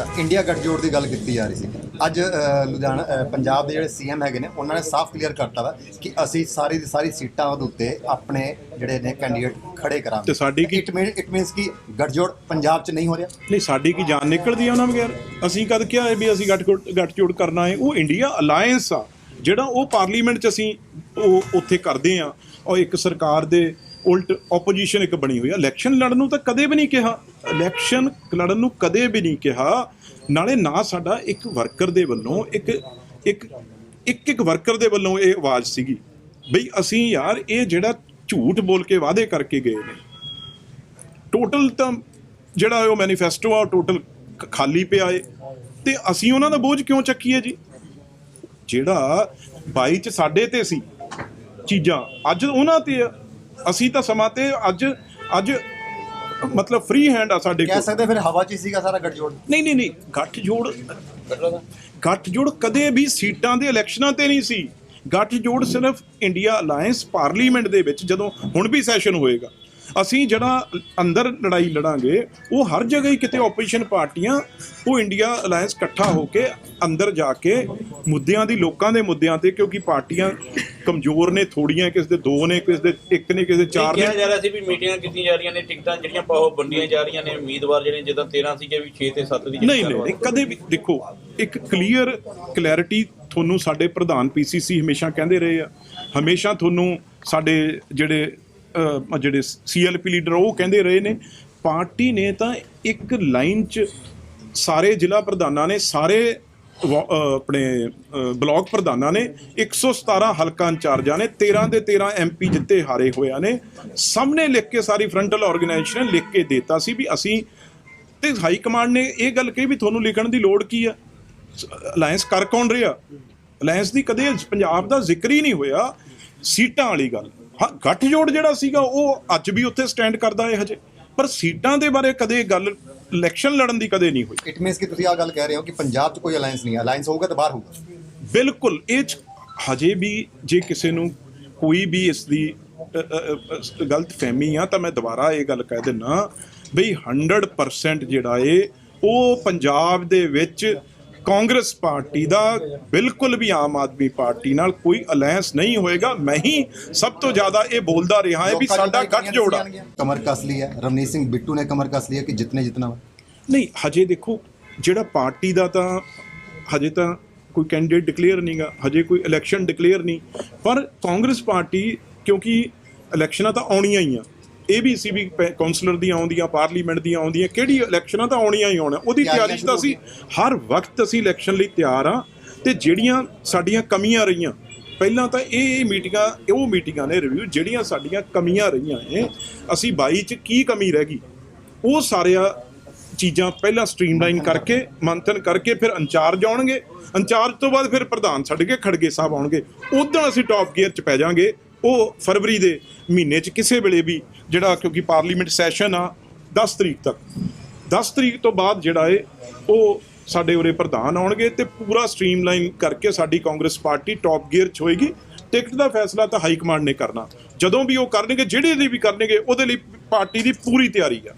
ਅੱਛਾ ਇੰਡੀਆ ਗੱਠਜੋੜ ਦੀ ਗੱਲ ਕੀਤੀ ਜਾ ਰਹੀ ਸੀ। ਅੱਜ ਲੁਧਿਆਣਾ ਪੰਜਾਬ ਦੇ ਜਿਹੜੇ ਸੀਐਮ ਹੈਗੇ ਨੇ ਉਹਨਾਂ ਨੇ ਸਾਫ਼ ਕਲੀਅਰ ਕਰਤਾ ਵਾ ਕਿ ਅਸੀਂ ਸਾਰੀ ਦੀ ਸਾਰੀ ਸੀਟਾਂ ਦੇ ਉੱਤੇ ਆਪਣੇ ਜਿਹੜੇ ਨੇ ਕੈਂਡੀਡੇਟ ਖੜੇ ਕਰਾਂਗੇ। ਤੇ ਸਾਡੀ ਕੀ- ਇਟ ਮੀਨ ਇਟ ਮੀਨਸ ਕਿ ਗੱਠਜੋੜ ਪੰਜਾਬ 'ਚ ਨਹੀਂ ਹੋ ਰਿਹਾ। ਨਹੀਂ ਸਾਡੀ ਕੀ ਜਾਨ ਨਿਕਲਦੀ ਆ ਉਹਨਾਂ ਬਗੈਰ? ਅਸੀਂ ਕਦ ਕਿਹਾ ਵੀ ਅਸੀਂ ਗੱਠ ਗੱਠਜੋੜ ਕਰਨਾ ਹੈ? ਉਹ ਇੰਡੀਆ ਅਲਾਈਅੰਸ ਆ। ਜਿਹੜਾ ਉਹ ਪਾਰਲੀਮੈਂਟ 'ਚ ਅਸੀਂ ਉਹ ਉੱਥੇ ਕਰਦੇ ਆ ਔਰ ਇੱਕ ਸਰਕਾਰ ਦੇ ਉਲਟ ਆਪੋਜੀਸ਼ਨ ਇੱਕ ਬਣੀ ਹੋਈ ਆ। ਇਲੈਕਸ਼ਨ ਲੜਨ ਨੂੰ ਤਾਂ ਕਦੇ ਵੀ ਨਹੀਂ ਕਿਹਾ। ਇਲੈਕਸ਼ਨ ਲੜਨ ਨੂੰ ਕਦੇ ਵੀ ਨਹੀਂ ਕਿਹਾ। ਨਾਲੇ ਨਾ ਸਾਡਾ ਇੱਕ ਵਰਕਰ ਦੇ ਵੱਲੋਂ, ਇੱਕ ਇੱਕ ਇੱਕ ਇੱਕ ਵਰਕਰ ਦੇ ਵੱਲੋਂ ਇਹ ਆਵਾਜ਼ ਸੀਗੀ ਬਈ ਅਸੀਂ ਯਾਰ ਇਹ ਜਿਹੜਾ ਝੂਠ ਬੋਲ ਕੇ ਵਾਅਦੇ ਕਰਕੇ ਗਏ ਨੇ। ਟੋਟਲ ਤਾਂ ਜਿਹੜਾ ਉਹ ਮੈਨੀਫੈਸਟੋ ਆ, ਉਹ ਟੋਟਲ ਖਾਲੀ ਪਿਆ ਏ। ਤੇ ਅਸੀਂ ਉਹਨਾਂ ਦਾ ਬੋਝ ਕਿਉਂ ਚੱਕੀਏ ਜੀ? ਜਿਹੜਾ 22 ਚ ਸਾਡੇ ਤੇ ਸੀ ਚੀਜ਼ਾਂ, ਅੱਜ ਉਹਨਾਂ ਤੇ ਆ। ਅਸੀਂ ਤਾਂ ਸਮਾਂ ਤੇ ਅੱਜ ਅੱਜ ਮਤਲਬ ਫ੍ਰੀ ਹੈਂਡ ਆ ਸਾਡੇ ਕਹਿ ਕੋਲ। ਸਕਦੇ ਫਿਰ ਹਵਾ 'ਚ ਹੀ ਸੀਗਾ ਸਾਰਾ ਗੱਠਜੋੜ। ਨਹੀਂ ਨਹੀਂ ਨਹੀਂ ਗੱਠ ਜੋੜ ਗੱਠ ਜੋੜ ਕਦੇ ਵੀ ਸੀਟਾਂ ਦੇ ਇਲੈਕਸ਼ਨਾਂ ਤੇ ਨਹੀਂ ਸੀ। ਗੱਠ ਜੋੜ ਸਿਰਫ ਇੰਡੀਆ ਅਲਾਈਅੰਸ ਪਾਰਲੀਮੈਂਟ ਦੇ ਵਿੱਚ ਜਦੋਂ ਹੁਣ ਵੀ ਸੈਸ਼ਨ ਹੋਏਗਾ। ਅਸੀਂ ਜਿਹੜਾ ਅੰਦਰ ਲੜਾਈ ਲੜਾਂਗੇ ਉਹ ਹਰ ਜਗ੍ਹਾ ਹੀ ਕਿਤੇ ਆਪੋਜੀਸ਼ਨ ਪਾਰਟੀਆਂ ਉਹ ਇੰਡੀਆ ਅਲਾਈਅੰਸ ਇਕੱਠਾ ਹੋ ਕੇ ਅੰਦਰ ਜਾ ਕੇ ਮੁੱਦਿਆਂ ਦੀ ਲੋਕਾਂ ਦੇ ਮੁੱਦਿਆਂ ਤੇ ਕਿਉਂਕਿ ਪਾਰਟੀਆਂ ਕਮਜ਼ੋਰ ਨੇ ਥੋੜੀਆਂ ਕਿਸੇ ਦੇ ਦੋ ਨੇ ਕਿਸੇ ਦੇ ਇੱਕ ਨੇ ਕਿਸੇ ਦੇ ਚਾਰ ਕਿਹਾ ਨੇ। ਜਾ ਰਿਹਾ ਸੀ ਵੀ ਮੀਟਿੰਗਾਂ ਕੀਤੀਆਂ ਜਾ ਰਹੀਆਂ ਨੇ ਟਿਕਟਾਂ ਜਿਹੜੀਆਂ ਪਾਓ ਵੰਡੀਆਂ ਜਾ ਰਹੀਆਂ ਨੇ ਉਮੀਦਵਾਰ ਜਿਹੜੇ ਜਿੱਦਾਂ 13 ਸੀਗੇ ਵੀ 6 ਤੇ 7 ਦੀ ਨਹੀਂ ਨਹੀਂ ਨਹੀਂ, ਕਦੇ ਵੀ ਦੇਖੋ ਇੱਕ ਕਲੀਅਰ ਕਲੈਰਿਟੀ ਤੁਹਾਨੂੰ ਸਾਡੇ ਪ੍ਰਧਾਨ ਪੀਸੀਸੀ ਹਮੇਸ਼ਾ ਕਹਿੰਦੇ ਰਹੇ ਆ। ਹਮੇਸ਼ਾ ਤੁਹਾਨੂੰ ਸਾਡੇ ਜਿਹੜੇ ਜਿਹੜੇ ਸੀਐਲਪੀ ਲੀਡਰ ਉਹ ਕਹਿੰਦੇ ਰਹੇ ਨੇ ਪਾਰਟੀ ਨੇ ਤਾਂ ਇੱਕ ਲਾਈਨ 'ਚ ਸਾਰੇ ਜ਼ਿਲ੍ਹਾ ਪ੍ਰਧਾਨਾਂ ਨੇ ਸਾਰੇ ਵਾ- ਆਪਣੇ ਅਹ, ਬਲਾਕ ਪ੍ਰਧਾਨਾਂ ਨੇ 117 ਹਲਕਾ ਇੰਚਾਰਜਾਂ ਨੇ 13 ਦੇ 13 ਐਮਪੀ ਜਿੱਤੇ ਹਾਰੇ ਹੋਇਆ ਨੇ। ਸਭ ਨੇ ਲਿਖ ਕੇ ਸਾਰੀ ਫਰੰਟਲ ਆਰਗੇਨਾਈਜੇਸ਼ਨ ਲਿਖ ਕੇ ਦਿੱਤਾ ਸੀ ਵੀ ਅਸੀਂ ਤੇ ਹਾਈ ਕਮਾਂਡ ਨੇ ਇਹ ਗੱਲ ਕਹੀ ਵੀ ਤੁਹਾਨੂੰ ਲਿਖਣ ਦੀ ਲੋੜ ਕੀ ਆ? ਅਲਾਈਅੰਸ ਕਰ ਕੌਣ ਰਿਹਾ? ਅਲਾਈਅੰਸ ਦੀ ਕਦੇ ਪੰਜਾਬ ਦਾ ਜ਼ਿਕਰ ਹੀ ਨਹੀਂ ਹੋਇਆ। ਸੀਟਾਂ ਵਾਲੀ ਗੱਲ। ਹਾਂ ਗੱਠਜੋੜ ਜਿਹੜਾ ਸੀਗਾ ਉਹ ਅੱਜ ਵੀ ਉੱਥੇ ਸਟੈਂਡ ਕਰਦਾ ਹੈ ਹਜੇ। ਪਰ ਸੀਟਾਂ ਦੇ ਬਾਰੇ ਕਦੇ ਗੱਲ ਇਲੈਕਸ਼ਨ ਲੜਨ ਦੀ ਕਦੇ ਨਹੀਂ ਹੋਈ। ਇਟ ਮੀਨਸ ਕਿ ਤੁਸੀਂ ਆ ਗੱਲ ਕਹਿ ਰਹੇ ਹੋ ਕਿ ਪੰਜਾਬ 'ਚ ਕੋਈ ਅਲਾਈਅੰਸ ਨਹੀਂ ਹੈ। ਅਲਾਈਅੰਸ ਹੋਊਗਾ ਤਾਂ ਬਾਹਰ ਹੋਊਗਾ। ਬਿਲਕੁਲ ਇਹ 'ਚ ਹਜੇ ਵੀ ਜੇ ਕਿਸੇ ਨੂੰ ਕੋਈ ਵੀ ਇਸ ਦੀ ਗਲਤ ਫਹਿਮੀ ਆ ਤਾਂ ਮੈਂ ਦੁਬਾਰਾ ਇਹ ਗੱਲ ਕਹਿ ਦਿੰਨਾ ਬਈ 100% ਜਿਹੜਾ ਏ ਉਹ ਪੰਜਾਬ ਦੇ ਵਿੱਚ ਕਾਂਗਰਸ ਪਾਰਟੀ ਦਾ ਬਿਲਕੁਲ ਵੀ ਆਮ ਆਦਮੀ ਪਾਰਟੀ ਨਾਲ ਕੋਈ ਅਲਾਈਅੰਸ ਨਹੀਂ ਹੋਏਗਾ। ਮੈਂ ਹੀ ਸਭ ਤੋਂ ਜ਼ਿਆਦਾ ਇਹ ਬੋਲਦਾ ਰਿਹਾ ਹੈ ਵੀ ਸਾਡਾ ਗੱਠ ਜੋੜਾ ਕਮਰ ਕਸ ਲਈ ਹੈ। ਰਵਨੀਤ ਸਿੰਘ ਬਿੱਟੂ ਨੇ ਕਮਰ ਕਸ ਲਈ ਹੈ ਕਿ ਜਿਤਨੇ ਵਾ ਨਹੀਂ ਹਜੇ ਦੇਖੋ ਜਿਹੜਾ ਪਾਰਟੀ ਦਾ ਤਾਂ ਹਜੇ ਤਾਂ ਕੋਈ ਕੈਂਡੀਡੇਟ ਡਿਕਲੇਅਰ ਨਹੀਂਗਾ ਹਜੇ ਕੋਈ ਇਲੈਕਸ਼ਨ ਡਿਕਲੇਅਰ ਨਹੀਂ। ਪਰ ਕਾਂਗਰਸ ਪਾਰਟੀ ਕਿਉਂਕਿ ਇਲੈਕਸ਼ਨਾਂ ਤਾਂ ਆਉਣੀਆਂ ਹੀ ਆ। ਇਹ ਵੀ ਸੀ ਵੀ ਕੌਂਸਲਰ ਦੀਆਂ ਆਉਂਦੀਆਂ ਪਾਰਲੀਮੈਂਟ ਦੀਆਂ ਆਉਂਦੀਆਂ ਕਿਹੜੀ ਇਲੈਕਸ਼ਨਾਂ ਤਾਂ ਆਉਣੀਆਂ ਹੀ ਆਉਣਾ ਉਹਦੀ ਤਿਆਰੀ ਤਾਂ ਅਸੀਂ ਹਰ ਵਕਤ ਅਸੀਂ ਇਲੈਕਸ਼ਨ ਲਈ ਤਿਆਰ ਆ ਤੇ ਜਿਹੜੀਆਂ ਸਾਡੀਆਂ ਕਮੀਆਂ ਰਹੀਆਂ ਪਹਿਲਾਂ ਤਾਂ ਇਹ ਇਹ ਮੀਟਿੰਗਾਂ ਉਹ ਮੀਟਿੰਗਾਂ ਨੇ ਰਿਵਿਊ ਜਿਹੜੀਆਂ ਸਾਡੀਆਂ ਕਮੀਆਂ ਰਹੀਆਂ ਨੇ ਅਸੀਂ 22 ਚ ਕੀ ਕਮੀ ਰਹਿ ਗਈ? ਉਹ ਸਾਰਿਆਂ ਚੀਜ਼ਾਂ ਪਹਿਲਾਂ ਸਟ੍ਰੀਮਲਾਈਨ ਕਰਕੇ ਮੰਥਨ ਕਰਕੇ ਫਿਰ ਇੰਚਾਰਜ ਆਉਣਗੇ। ਇੰਚਾਰਜ ਤੋਂ ਬਾਅਦ ਫਿਰ ਪ੍ਰਧਾਨ ਛੱਡ ਕੇ ਖੜਗੇ ਸਾਹਿਬ ਆਉਣਗੇ। ਉਦੋਂ ਅਸੀਂ ਟੌਪ ਗੇਅਰ 'ਚ ਪੈ ਜਾਾਂਗੇ। ਉਹ ਫਰਵਰੀ ਦੇ ਮਹੀਨੇ 'ਚ ਕਿਸੇ ਵੇਲੇ ਵੀ ਜਿਹੜਾ ਕਿਉਂਕਿ ਪਾਰਲੀਮੈਂਟ ਸੈਸ਼ਨ ਆ 10 ਤਰੀਕ ਤੱਕ। 10 ਤਰੀਕ ਤੋਂ ਬਾਅਦ ਜਿਹੜਾ ਏ, ਉਹ ਸਾਡੇ ਉਰੇ ਪ੍ਰਧਾਨ ਆਉਣਗੇ ਤੇ ਪੂਰਾ ਸਟ੍ਰੀਮਲਾਈਨ ਕਰਕੇ ਸਾਡੀ ਕਾਂਗਰਸ ਪਾਰਟੀ ਟੌਪ ਗੇਅਰ 'ਚ ਹੋਏਗੀ। ਟਿਕਟ ਦਾ ਫੈਸਲਾ ਤਾਂ ਹਾਈ ਕਮਾਂਡ ਨੇ ਕਰਨਾ। ਜਦੋਂ ਵੀ ਉਹ ਕਰਨਗੇ, ਜਿਹੜੇ ਲਈ ਵੀ ਕਰਨਗੇ, ਉਹਦੇ ਲਈ ਪਾਰਟੀ ਦੀ ਪੂਰੀ ਤਿਆਰੀ ਆ।